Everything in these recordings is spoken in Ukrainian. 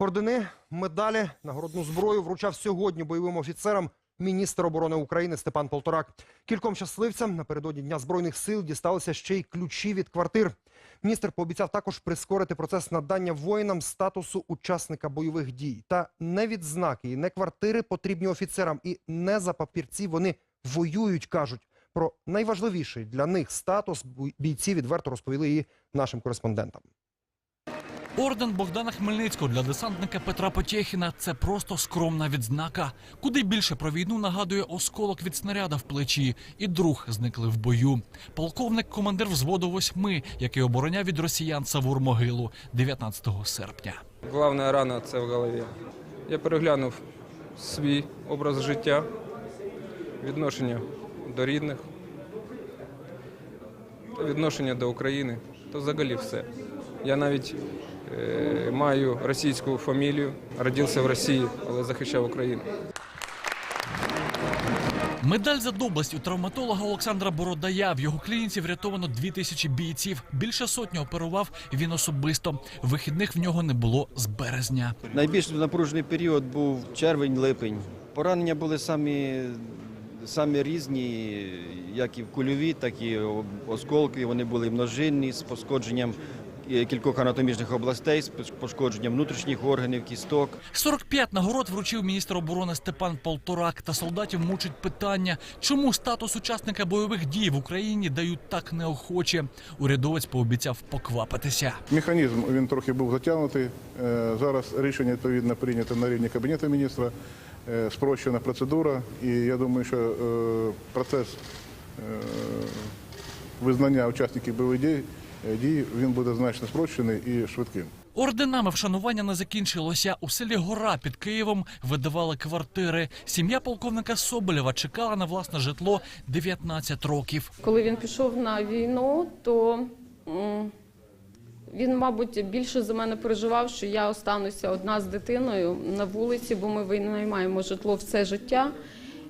Ордени, медалі, нагородну зброю вручав сьогодні бойовим офіцерам міністр оборони України Степан Полторак. Кільком щасливцям напередодні Дня Збройних сил дісталися ще й ключі від квартир. Міністр пообіцяв також прискорити процес надання воїнам статусу учасника бойових дій. Та не відзнаки і не квартири потрібні офіцерам, і не за папірці вони воюють, кажуть. Про найважливіший для них статус бійці відверто розповіли і нашим кореспондентам. Орден Богдана Хмельницького для десантника Петра Потєхіна – це просто скромна відзнака. Куди більше про війну нагадує осколок від снаряда в плечі, і друг зникли в бою. Полковник – командир взводу восьми, який обороняв від росіян Савур Могилу 19 серпня. Главна рана це в голові. Я переглянув свій образ життя, відношення до рідних, відношення до України, то взагалі все. Я навіть е, маю російську фамілію, родився в Росії, але захищав Україну. Медаль за доблесть у травматолога Олександра Бородая. В його клініці врятовано дві тисячі бійців. Більше сотні оперував він особисто. Вихідних в нього не було з березня. Найбільш напружений період був червень-липень. Поранення були самі, самі різні, як і в кульові, так і осколки. Вони були множинні з пошкодженням кількох анатомічних областей, з пошкодженням внутрішніх органів, кісток. 45 нагород вручив міністр оборони Степан Полторак. Та солдатів мучить питання, чому статус учасника бойових дій в Україні дають так неохоче. Урядовець пообіцяв поквапитися. Механізм він трохи був затягнутий. Е, Зараз рішення відповідно прийнято на рівні кабінету міністра. Е, Спрощена процедура, і я думаю, що е, процес е, визнання учасників бойових дій, е, дій він буде значно спрощений і швидким. Орденами вшанування не закінчилося. У селі Гора під Києвом видавали квартири. Сім'я полковника Соболєва чекала на власне житло 19 років. Коли він пішов на війну, то він, мабуть, більше за мене переживав, що я остануся одна з дитиною на вулиці, бо ми винаймаємо житло все життя.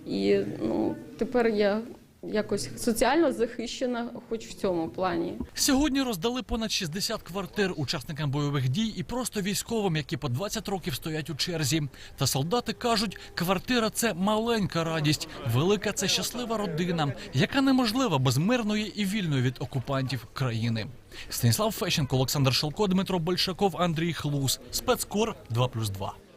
І ну, тепер я якось соціально захищена, хоч в цьому плані. Сьогодні роздали понад 60 квартир учасникам бойових дій і просто військовим, які по 20 років стоять у черзі. Та солдати кажуть, квартира це маленька радість, велика це щаслива родина, яка неможлива без мирної і вільної від окупантів країни. Станіслав Фещенко, Олександр Шелко, Дмитро Большаков, Андрій Хлус. Спецкор 2+,2.